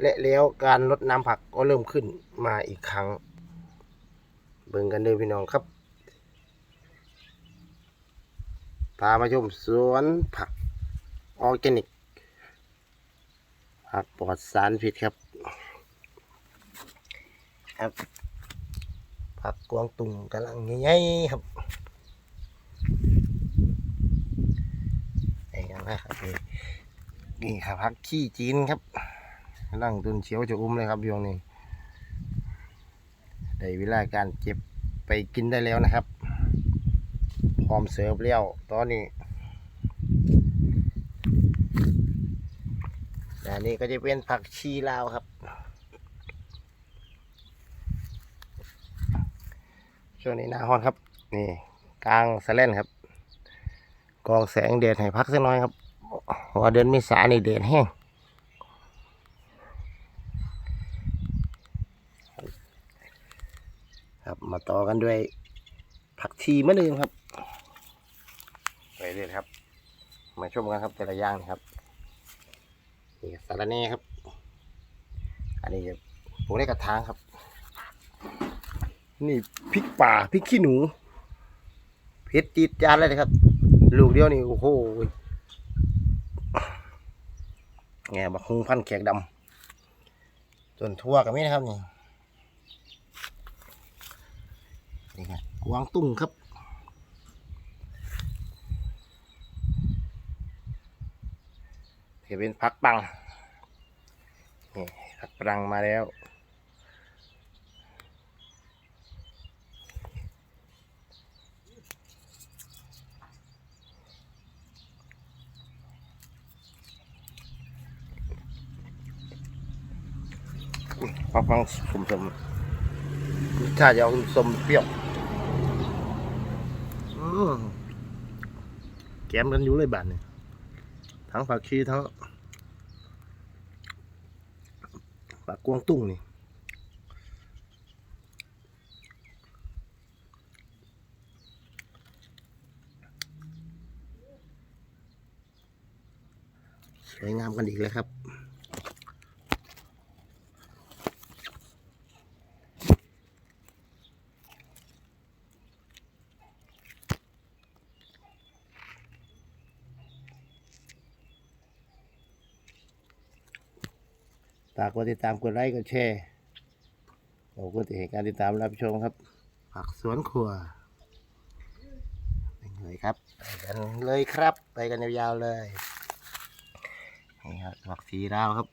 และแล้วการลดน้ำผักก็เริ่มขึ้นมาอีกครั้ง เบิ่งกันเด้อพี่น้องครับพามาชมสวนผักออร์แกนิกผักปลอดสารพิษครับ ครับ ผักกวางตุงกำลังใหญ่ๆครับนี่กันนะครับนี่ครับผักขี้จีนครับ กำลังตุนเฉียวจะอุ้มเลยครับโยงนี้ได้เวลาการเก็บไปกินได้แล้วนะครับ พร้อมเสิร์ฟแล้วตอนนี้และนี่ก็จะเป็นผักชีลาวครับ ช่วงนี้หน้าร้อนครับ นี่กลางสะเล่นครับ กองแสงแดดให้พักสักหน้อยครับว่าเดือนเมษานี่แดดแห้ง ครับ มาต่อกันด้วยผักชีมะนืมครับไปเรื่อยครับ มาชมกันครับแต่ละอย่างนะครับนี่สาระแหน่ครับ อันนี้ปลูกในกระถางครับ นี่พริกป่าพริกขี้หนูเผ็ดจีดจานเลยนะครับ ลูกเดียวนี่โอ้โหแงบักฮุงพันแขกดำจนทั่วกันไหมนะครับนี่ นี่ครับกวางตุ้งครับจะเป็นพักปังนี่พักปังมาแล้วฟังฟังสมสมรสชาติจะเอาสมเปรี้ยว แกมกันอยู่เลยบาทนี่ทั้งผักชีทั้งปลากวางตุ้งนี่สวยงามกันอีกแล้วครับ ฝากกดติดตามกดไลค์กดแชร์ขอบคุณที่ให้การติดตามรับชมครับ ผักสวนครัวไปเลยครับไปกันเลยครับ ไปกันยาวๆเลยนี่ครับผักสีดาวครับ